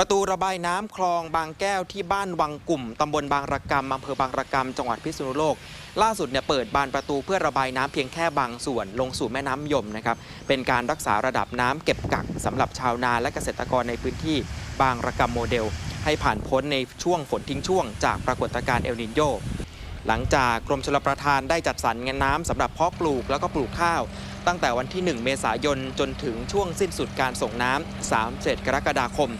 ประตูระบายน้ำคลองบางแก้วที่บ้านวังกลุ่มตำบลบางระกำอำเภอบางระกำจังหวัดพิษณุโลก ล่าสุดเนี่ยเปิดบานประตูเพื่อระบายน้ำเพียงแค่บางส่วนลงสู่แม่น้ำยมนะครับเป็นการรักษาระดับน้ำเก็บกักสำหรับชาวนาและเกษตรกรในพื้นที่บางระกำโมเดล ให้ผ่านพ้นในช่วงฝนทิ้งช่วงจากปรากฏการณ์เอลนินโยหลังจากกรมชลประทานได้จัดสรรเงินน้ำสำหรับเพาะปลูกแล้วก็ปลูกข้าว ตั้งแต่วันที่ 1 เมษายนจนถึงช่วงสิ้นสุดการส่งน้ำ 3 7 กรกฎาคม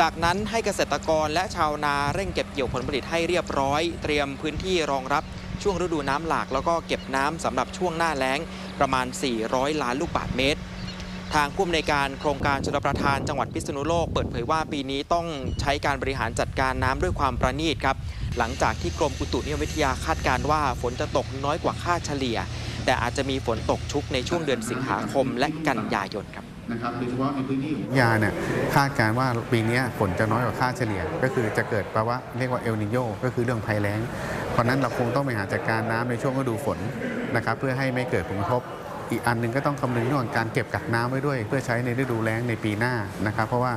จากนั้นให้เกษตรกรและชาวนาเร่งเก็บเกี่ยวผลผลิตให้เรียบร้อย เตรียมพื้นที่รองรับช่วงฤดูน้ำหลาก แล้วก็เก็บน้ำสำหรับช่วงหน้าแล้งประมาณ 400 ล้านลูกบาศก์เมตร ทางผู้อำนวยการโครงการชลประทานจังหวัดพิษณุโลกเปิดเผยว่าปีนี้ต้องใช้การบริหารจัดการน้ำด้วยความประณีตครับ หลังจากที่กรมอุตุนิยมวิทยาคาดการว่าฝนจะตกน้อยกว่าค่าเฉลี่ย แต่อาจจะมีฝนตกชุกในช่วงเดือนสิงหาคมและกันยายนครับ นะครับโดยเฉพาะในพื้นที่ของยาเนี่ยคาดการว่าปีนี้ฝนจะน้อยกว่าค่าเฉลี่ย ก็คือจะเกิดภาวะเรียกว่าเอลนิโยก็คือเรื่องภัยแล้ง เพราะนั้นเราคงต้องไปหาจัดการน้ำในช่วงฤดูฝนนะครับเพื่อให้ไม่เกิดผลกระทบอีกอันหนึ่งก็ต้องคำนึงเรื่องของการเก็บกักน้ำไว้ด้วย เพื่อใช้ในฤดูแล้งในปีหน้านะครับเพราะว่า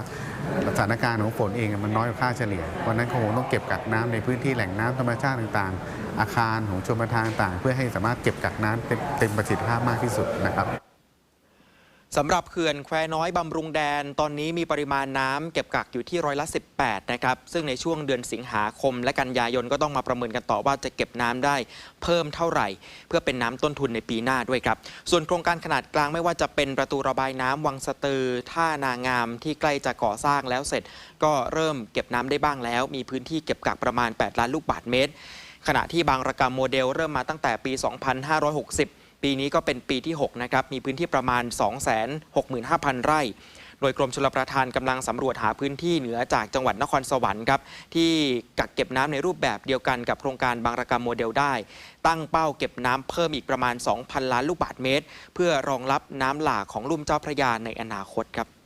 สถานการณ์ของฝนเองมันน้อยกว่าค่าเฉลี่ยเพราะนั้นคงต้องเก็บกักน้ำในพื้นที่แหล่งน้ำธรรมชาติต่างๆ อาคารของชมประทานต่างๆเพื่อให้สามารถเก็บกักน้ำเต็มประสิทธิภาพมากที่สุดนะครับ สำหรับเขื่อนแควน้อยบำรุงแดนตอนนี้มีปริมาณน้ำเก็บกักอยู่ที่ร้อยละ 18 นะครับ ซึ่งในช่วงเดือนสิงหาคม และกันยายนก็ต้องมาประเมินกันต่อว่าจะเก็บน้ำได้เพิ่มเท่าไหร่ เพื่อเป็นน้ำต้นทุนในปีหน้าด้วยครับ ส่วนโครงการขนาดกลางไม่ว่าจะเป็นประตูระบายน้ำวังสะตือ ท่านางามที่ใกล้จะก่อสร้างแล้วเสร็จ ก็เริ่มเก็บน้ำได้บ้างแล้ว มีพื้นที่เก็บกักประมาณ 8 ล้านลูกบาศก์เมตร ขณะที่บางระกรรมโมเดลเริ่มมาตั้งแต่ปี 2560 ปีนี้ก็เป็นปีที่ 6 นะครับ มีพื้นที่ประมาณ 265,000 ไร่ โดยกรมชลประทานกำลังสำรวจหาพื้นที่เหนือจากจังหวัดนครสวรรค์ครับ ที่กักเก็บน้ำในรูปแบบเดียวกันกับโครงการบางระกรรมโมเดลได้ ตั้งเป้าเก็บน้ำเพิ่มอีกประมาณ 2,000 ล้านลูกบาศก์เมตร เพื่อรองรับน้ำหลากของลุ่มเจ้าพระยาในอนาคตครับ